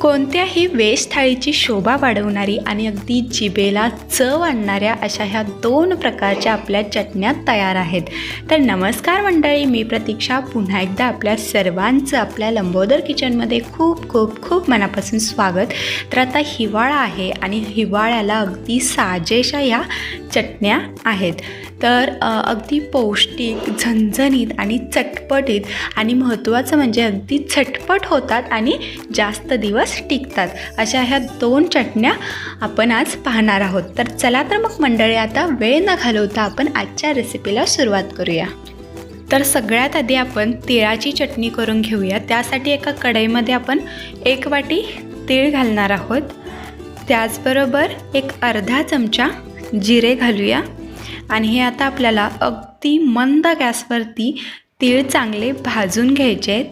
कोणत्याही वेज थाळीची शोभा वाढवणारी आणि अगदी जिभेला चव आणणाऱ्या अशा ह्या दोन प्रकारच्या आपल्या चटण्या तयार आहेत. तर नमस्कार मंडळी मी प्रतीक्षा. पुन्हा एकदा आपल्या सर्वांचं आपल्या लंबोदर किचनमध्ये खूप खूप खूप मनापासून स्वागत. तर आता हिवाळा आहे आणि हिवाळ्याला अगदी साजेशा ह्या चटण्या आहेत. तर अगदी पौष्टिक झणझणीत आणि चटपटीत आणि महत्त्वाचं म्हणजे अगदी झटपट होतात आणि जास्त दिवस टिकतात. अशा ह्या दोन चटण्या आपण आज पाहणार आहोत. तर चला तर मग मंडळी आता वेळ न घालवता आपण आजच्या रेसिपीला सुरुवात करूया. तर सगळ्यात आधी आपण तिळाची चटणी करून घेऊया. त्यासाठी एका कढईमध्ये आपण एक वाटी तीळ घालणार आहोत. त्याचबरोबर एक अर्धा चमचा जिरे घालूया. आणि हे आता आपल्याला अगदी मंद गॅसवरती तीळ चांगले भाजून घ्यायचे आहेत.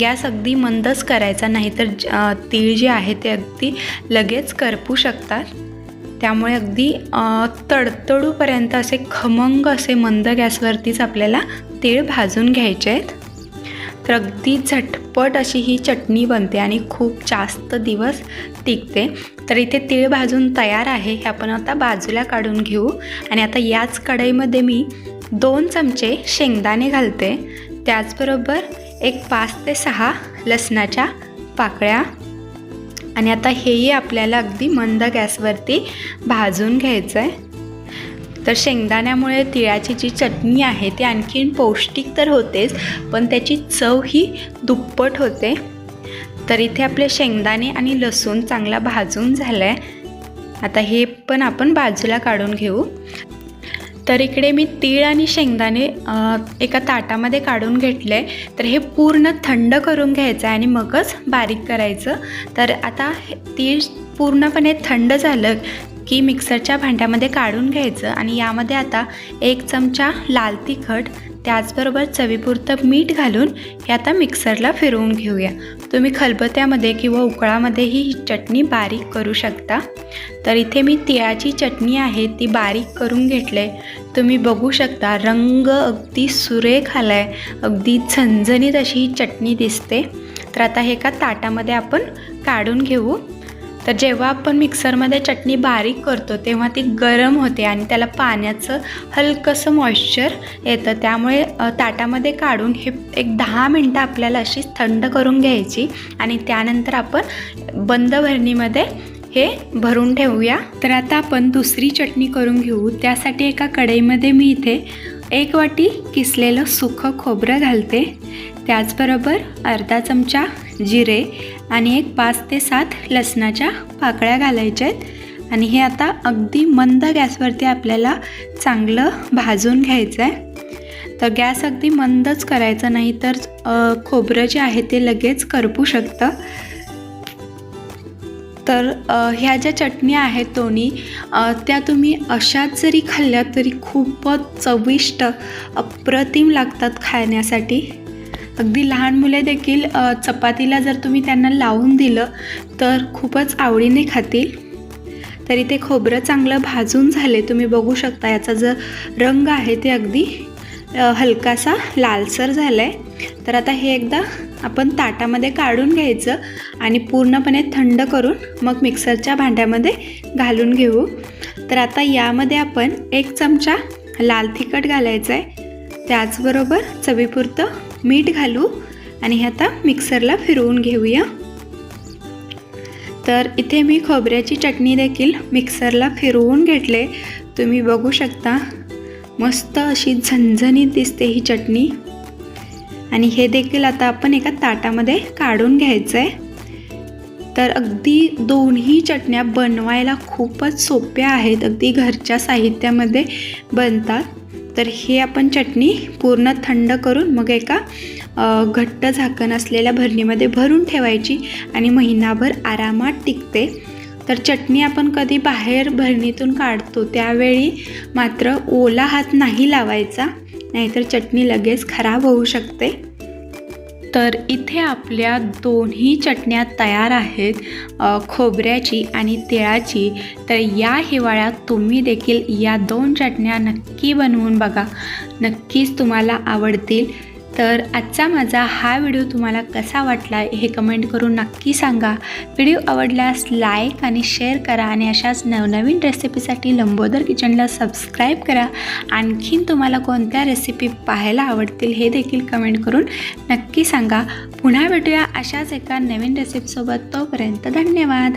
गॅस अगदी मंदच करायचा नाही तर तीळ जे आहे ते अगदी लगेच करपू शकतात. त्यामुळे अगदी तडतडूपर्यंत असे खमंग असे मंद गॅसवरतीच आपल्याला तीळ भाजून घ्यायचे आहेत. तर अगदी झटपट अशी ही चटणी बनते आणि खूप जास्त दिवस टिकते. तर इथे तीळ भाजून तयार आहे. हे आपण आता बाजूला काढून घेऊ. आणि आता याच कढईमध्ये मी दोन चमचे शेंगदाणे घालते. त्याचबरोबर एक पाच ते सहा लसणाच्या पाकळ्या. आणि आता हेही आपल्याला अगदी मंद गॅसवरती भाजून घ्यायचं आहे तर शेंगदाण्यामुळे तिळाची जी चटणी आहे ती आणखीन पौष्टिक तर होतेच पण त्याची चव ही दुप्पट होते. तर इथे आपले शेंगदाणे आणि लसूण चांगला भाजून झाला आहे आता हे पण आपण बाजूला काढून घेऊ. तर इकडे मी तीळ आणि शेंगदाणे एका ताटामध्ये काढून घेतले तर हे पूर्ण थंड करून घ्यायचं आहे आणि मगच बारीक करायचं. तर आता तीळ पूर्णपणे थंड झालं की मिक्सरच्या भांड्यामध्ये काढून घ्यायचं आणि यामध्ये आता एक चमचा लाल तिखट त्याचबरोबर चवीपुरतं मीठ घालून हे आता मिक्सरला फिरवून घेऊया. तुम्ही खलबत्यामध्ये किंवा उकळामध्येही ही चटणी बारीक करू शकता. तर इथे मी तिळाची चटणी आहे ती बारीक करून घेतले तुम्ही बघू शकता रंग अगदी सुरेख आला आहे अगदी झणझणीत अशी ही चटणी दिसते. तर आता हे का ताटामध्ये आपण काढून घेऊ. तर जेव्हा आपण मिक्सरमध्ये चटणी बारीक करतो तेव्हा ती गरम होते आणि त्याला पाण्याचं हलकंसं मॉइश्चर येतं. त्यामुळे ताटामध्ये काढून हे एक दहा मिनटं आपल्याला अशी थंड करून घ्यायची आणि त्यानंतर आपण बंद भरणीमध्ये हे भरून ठेवूया. तर आता आपण दुसरी चटणी करून घेऊ. त्यासाठी एका कढईमध्ये मी इथे एक वाटी किसलेलं सुखं खोबरं घालते. त्याचबरोबर अर्धा चमचा जिरे आणि एक पाच ते सात लसणाच्या पाकळ्या घालायच्या आहेत. आणि हे आता अगदी मंद गॅसवरती आपल्याला चांगलं भाजून घ्यायचं आहे. तर गॅस अगदी मंदच करायचं नाही तर खोबरं जे आहे ते लगेच करपू शकतं. तर ह्या ज्या चटण्या आहेत दोन्ही त्या तुम्ही अशाच जरी खाल्ल्या तरी खूपच चविष्ट अप्रतिम लागतात खाण्यासाठी. अगदी लहान मुले देखील चपातीला जर तुम्ही त्यांना लावून दिलं तर खूपच आवडीने खातील. तर इथे खोबरं चांगलं भाजून झाले. तुम्ही बघू शकता याचा जो रंग आहे ते अगदी हलकासा लालसर झाला आहे तर आता हे एकदा आपण ताटामध्ये काढून घ्यायचं आणि पूर्णपणे थंड करून मग मिक्सरच्या भांड्यामध्ये घालून घेऊ. तर आता यामध्ये आपण एक चमचा लाल तिखट घालायचं आहे त्याचबरोबर चवीपुरतं मीठ घालू आणि हे आता मिक्सरला फिरवून घेऊया. तर इथे मी खोबऱ्याची चटणी देखील मिक्सरला फिरवून घेतले. तुम्ही बघू शकता मस्त अशी झणझणीत दिसते ही चटणी. आणि हे देखील आता आपण एका ताटामध्ये काढून घ्यायचं आहे तर अगदी दोन्ही चटण्या बनवायला खूपच सोप्या आहेत अगदी घरच्या साहित्यामध्ये बनतात. तर हे आपण चटणी पूर्ण थंड करून मग एका घट्ट झाकण असलेल्या भरणीमध्ये भरून ठेवायची आणि महिनाभर आरामात टिकते. तर चटणी आपण कधी बाहेर भरणीतून काढतो त्यावेळी मात्र ओला हात नाही लावायचा नाहीतर चटणी लगेच खराब होऊ शकते. तर इथे आपल्या दोन्ही चटण्या तयार आहेत खोबऱ्याची आणि तिळाची. तर या हिवाळ्यात तुम्ही देखील या दोन चटण्या नक्की बनवून बघा. नक्कीच तुम्हाला आवडतील. तर आजचा माझा हा व्हिडिओ तुम्हाला कसा वाटला हे कमेंट करून नक्की सांगा. व्हिडिओ आवडल्यास लाईक आणि शेअर करा आणि अशाच नवनवीन रेसिपीसाठी लंबोदर किचनला सबस्क्राईब करा. आणखीन तुम्हाला कोणत्या रेसिपी पाहायला आवडतील हे देखील कमेंट करून नक्की सांगा. पुन्हा भेटूया अशाच एका नवीन रेसिपीसोबत. तोपर्यंत धन्यवाद.